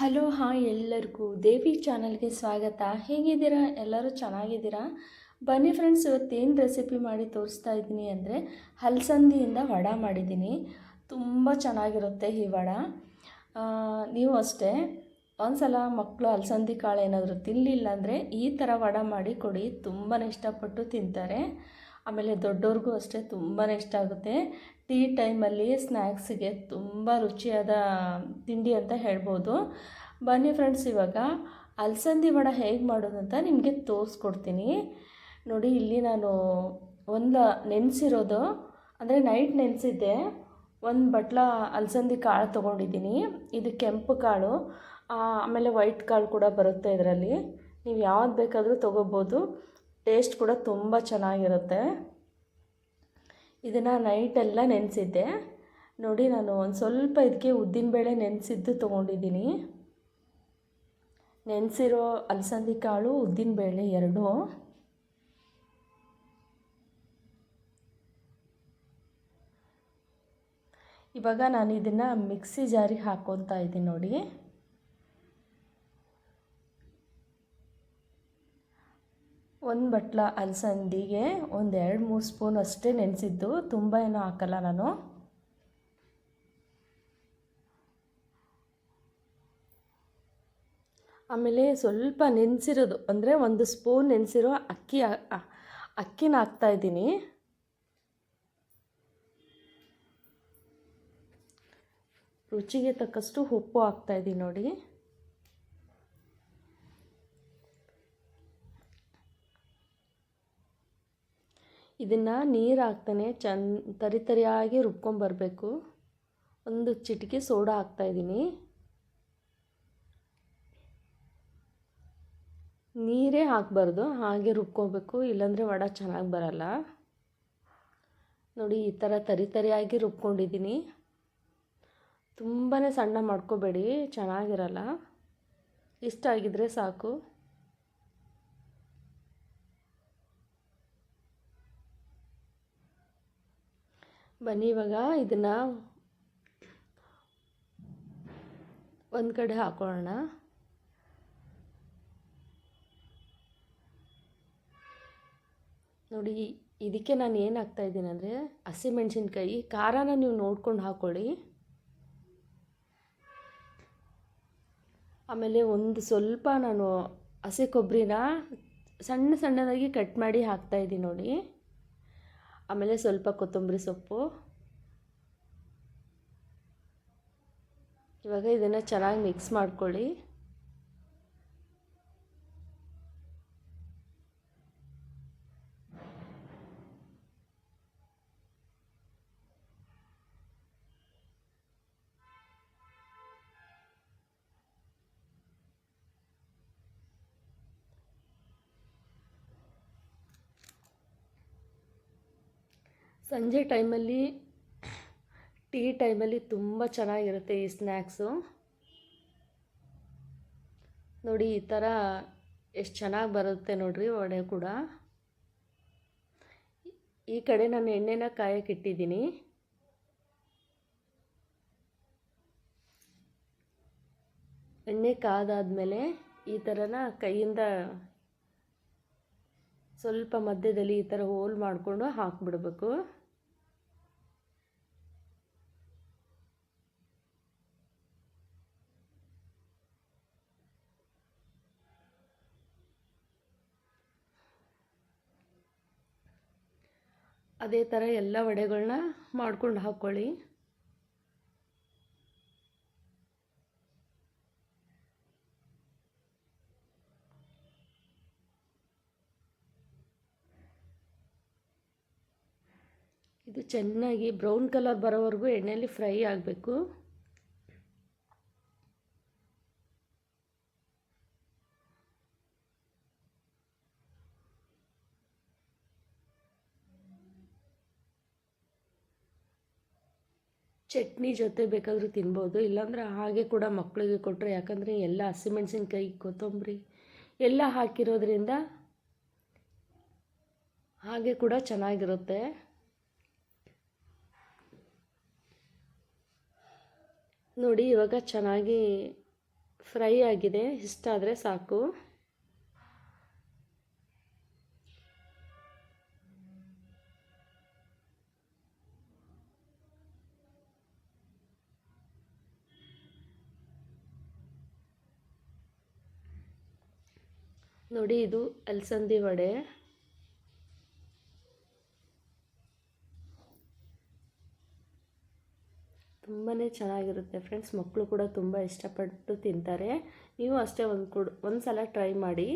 Hello, hi ಎಲ್ಲರಿಗೂ. ದೇವಿ ಚಾನಲ್ಗೆ ಸ್ವಾಗತ. ಹೇಗಿದ್ದೀರಾ? ಎಲ್ಲರೂ ಚೆನ್ನಾಗಿದ್ದೀರಾ? ಬನ್ನಿ ಫ್ರೆಂಡ್ಸ್ ಇವತ್ತೇನು ರೆಸಿಪಿ ಮಾಡಿ ತೋರಿಸ್ತಾ ಇದ್ದೀನಿ ಅಂದರೆ ಹಲಸಂದಿಯಿಂದ ವಡ ಮಾಡಿದ್ದೀನಿ. ತುಂಬ ಚೆನ್ನಾಗಿರುತ್ತೆ ಈ ವಡ. ನೀವು ಅಷ್ಟೇ. ಒಂದ್ಸಲ ಮಕ್ಕಳು ಅಲಸಂದಿ ಕಾಳು ಏನಾದರೂ ತಿನ್ನಲಿಲ್ಲ ಅಂದರೆ ಈ ಥರ ವಡ ಮಾಡಿ ಕೊಡಿ. ತುಂಬಾ ಇಷ್ಟಪಟ್ಟು ತಿಂತಾರೆ. ಆಮೇಲೆ ದೊಡ್ಡವ್ರಿಗೂ ಅಷ್ಟೇ ತುಂಬಾ ಇಷ್ಟ ಆಗುತ್ತೆ. ಟೀ ಟೈಮಲ್ಲಿ ಸ್ನ್ಯಾಕ್ಸಿಗೆ ತುಂಬ ರುಚಿಯಾದ ತಿಂಡಿ ಅಂತ ಹೇಳ್ಬೋದು. ಬನ್ನಿ ಫ್ರೆಂಡ್ಸ್, ಇವಾಗ ಅಲಸಂದಿ ವಡ ಹೇಗೆ ಮಾಡೋದು ಅಂತ ನಿಮಗೆ ತೋರಿಸ್ಕೊಡ್ತೀನಿ. ನೋಡಿ, ಇಲ್ಲಿ ನಾನು ಒಂದು ನೆನೆಸಿರೋದು, ಅಂದರೆ ನೈಟ್ ನೆನೆಸಿದ್ದೆ. ಒಂದು ಬಟ್ಲ ಅಲಸಂದಿ ಕಾಳು ತೊಗೊಂಡಿದ್ದೀನಿ. ಇದು ಕೆಂಪು ಕಾಳು ಆಮೇಲೆ ವೈಟ್ ಕಾಳು ಕೂಡ ಬರುತ್ತೆ ಇದರಲ್ಲಿ. ನೀವು ಯಾವ್ದು ಬೇಕಾದರೂ ತೊಗೋಬೋದು. ಟೇಸ್ಟ್ ಕೂಡ ತುಂಬ ಚೆನ್ನಾಗಿರುತ್ತೆ. ಇದನ್ನು ನೈಟೆಲ್ಲ ನೆನೆಸಿದ್ದೆ. ನೋಡಿ ನಾನು ಒಂದು ಸ್ವಲ್ಪ ಇದಕ್ಕೆ ಉದ್ದಿನಬೇಳೆ ನೆನೆಸಿದ್ದು ತೊಗೊಂಡಿದ್ದೀನಿ. ನೆನೆಸಿರೋ ಅಲಸಂದಿ ಕಾಳು ಉದ್ದಿನಬೇಳೆ ಎರಡು. ಇವಾಗ ನಾನು ಇದನ್ನು ಮಿಕ್ಸಿ ಜಾರಿಗೆ ಹಾಕ್ಕೊತಾ ಇದ್ದೀನಿ ನೋಡಿ. ಒಂದು ಬಟ್ಲ ಅಲಸಂದಿಗೆ ಒಂದು ಎರಡು ಮೂರು ಸ್ಪೂನ್ ಅಷ್ಟೇ ನೆನೆಸಿದ್ದು. ತುಂಬ ಏನೂ ಹಾಕಲ್ಲ ನಾನು. ಆಮೇಲೆ ಸ್ವಲ್ಪ ನೆನೆಸಿರೋದು. ಅಂದರೆ ಒಂದು ಸ್ಪೂನ್ ನೆನೆಸಿರೋ ಅಕ್ಕಿ ಅಕ್ಕಿನ ಹಾಕ್ತಾ ಅಕ್ಕಿನ ಹಾಕ್ತಾಯಿದ್ದೀನಿ ರುಚಿಗೆ ತಕ್ಕಷ್ಟು ಉಪ್ಪು ಹಾಕ್ತಾಯಿದ್ದೀನಿ ನೋಡಿ. ಇದನ್ನು ನೀರು ಹಾಕ್ತಾನೆ ಚಂದ ತರಿ ತರಿಯಾಗಿ ರುಬ್ಕೊಂಬರಬೇಕು ಒಂದು ಚಿಟಿಕೆ ಸೋಡಾ ಹಾಕ್ತಾಯಿದ್ದೀನಿ ನೀರೇ ಹಾಕಬಾರ್ದು, ಹಾಗೆ ರುಬ್ಕೋಬೇಕು, ಇಲ್ಲಾಂದರೆ ವಡ ಚೆನ್ನಾಗಿ ಬರಲ್ಲ. ನೋಡಿ, ಈ ಥರ ತರಿ ತರಿಯಾಗಿ ರುಬ್ಕೊಂಡಿದ್ದೀನಿ. ತುಂಬಾ ಸಣ್ಣ ಮಾಡ್ಕೋಬೇಡಿ, ಚೆನ್ನಾಗಿರಲ್ಲ. ಇಷ್ಟ ಆಗಿದ್ರೆ ಸಾಕು. ಬನ್ನಿ, ಇವಾಗ ಇದನ್ನು ಒಂದು ಕಡೆ ಹಾಕೊಳ್ಳೋಣ. ನೋಡಿ, ಇದಕ್ಕೆ ನಾನು ಏನು ಹಾಕ್ತಾಯಿದ್ದೀನಿ ಅಂದರೆ ಹಸಿಮೆಣ್ಸಿನ್ಕಾಯಿ ಖಾರನ ನೀವು ನೋಡ್ಕೊಂಡು ಹಾಕ್ಕೊಳ್ಳಿ ಆಮೇಲೆ ಒಂದು ಸ್ವಲ್ಪ ನಾನು ಹಸಿ ಕೊಬ್ಬರಿನ ಸಣ್ಣ ಸಣ್ಣದಾಗಿ ಕಟ್ ಮಾಡಿ ಹಾಕ್ತಾಯಿದ್ದೀನಿ ನೋಡಿ. ಆಮೇಲೆ ಸ್ವಲ್ಪ ಕೊತ್ತಂಬರಿ ಸೊಪ್ಪು. ಇವಾಗ ಇದನ್ನು ಚೆನ್ನಾಗಿ ಮಿಕ್ಸ್ ಮಾಡ್ಕೊಳ್ಳಿ. ಸಂಜೆ ಟೈಮಲ್ಲಿ, ಟೀ ಟೈಮಲ್ಲಿ ತುಂಬ ಚೆನ್ನಾಗಿರುತ್ತೆ ಈ ಸ್ನ್ಯಾಕ್ಸು ನೋಡಿ, ಈ ಥರ ಎಷ್ಟು ಚೆನ್ನಾಗಿ ಬರುತ್ತೆ ನೋಡಿರಿ ವಡೆ ಕೂಡ. ಈ ಕಡೆ ನಾನು ಎಣ್ಣೆನ ಕಾಯಕ್ಕೆ ಇಟ್ಟಿದ್ದೀನಿ. ಎಣ್ಣೆ ಕಾದಾದಮೇಲೆ ಈ ಥರನ ಕೈಯಿಂದ ಸ್ವಲ್ಪ ಮಧ್ಯದಲ್ಲಿ ಈ ಥರ ಹೋಲ್ ಮಾಡಿಕೊಂಡು ಹಾಕ್ಬಿಡ್ಬೇಕು. ಅದೇ ಥರ ಎಲ್ಲ ವಡೆಗಳನ್ನ ಮಾಡ್ಕೊಂಡು ಹಾಕ್ಕೊಳ್ಳಿ ಇದು ಚೆನ್ನಾಗಿ ಬ್ರೌನ್ ಕಲರ್ ಬರೋವರೆಗೂ ಎಣ್ಣೆಯಲ್ಲಿ ಫ್ರೈ ಆಗಬೇಕು. ಚಟ್ನಿ ಜೊತೆ ಬೇಕಾದರೂ ತಿನ್ಬೋದು, ಇಲ್ಲಾಂದ್ರೆ ಹಾಗೆ ಕೂಡ ಮಕ್ಕಳಿಗೆ ಕೊಟ್ಟರೆ ಯಾಕಂದರೆ ಎಲ್ಲ ಹಸಿಮೆಣ್ಸಿನ್ಕಾಯಿ ಕೊತ್ತಂಬರಿ ಎಲ್ಲ ಹಾಕಿರೋದ್ರಿಂದ ಹಾಗೆ ಕೂಡ ಚೆನ್ನಾಗಿರುತ್ತೆ. ನೋಡಿ ಇವಾಗ ಚೆನ್ನಾಗಿ ಫ್ರೈ ಆಗಿದೆ, ಇಷ್ಟ ಆದರೆ ಸಾಕು. ನೋಡಿ, ಇದು ಅಲಸಂದಿ ವಡೆ. ತುಂಬಾ ಚೆನ್ನಾಗಿರುತ್ತೆ ಫ್ರೆಂಡ್ಸ್ ಮಕ್ಕಳು ಕೂಡ ತುಂಬ ಇಷ್ಟಪಟ್ಟು ತಿಂತಾರೆ. ನೀವು ಅಷ್ಟೇ ಒಂದು ಕೊಡು ಒಂದು ಸಲ ಟ್ರೈ ಮಾಡಿ.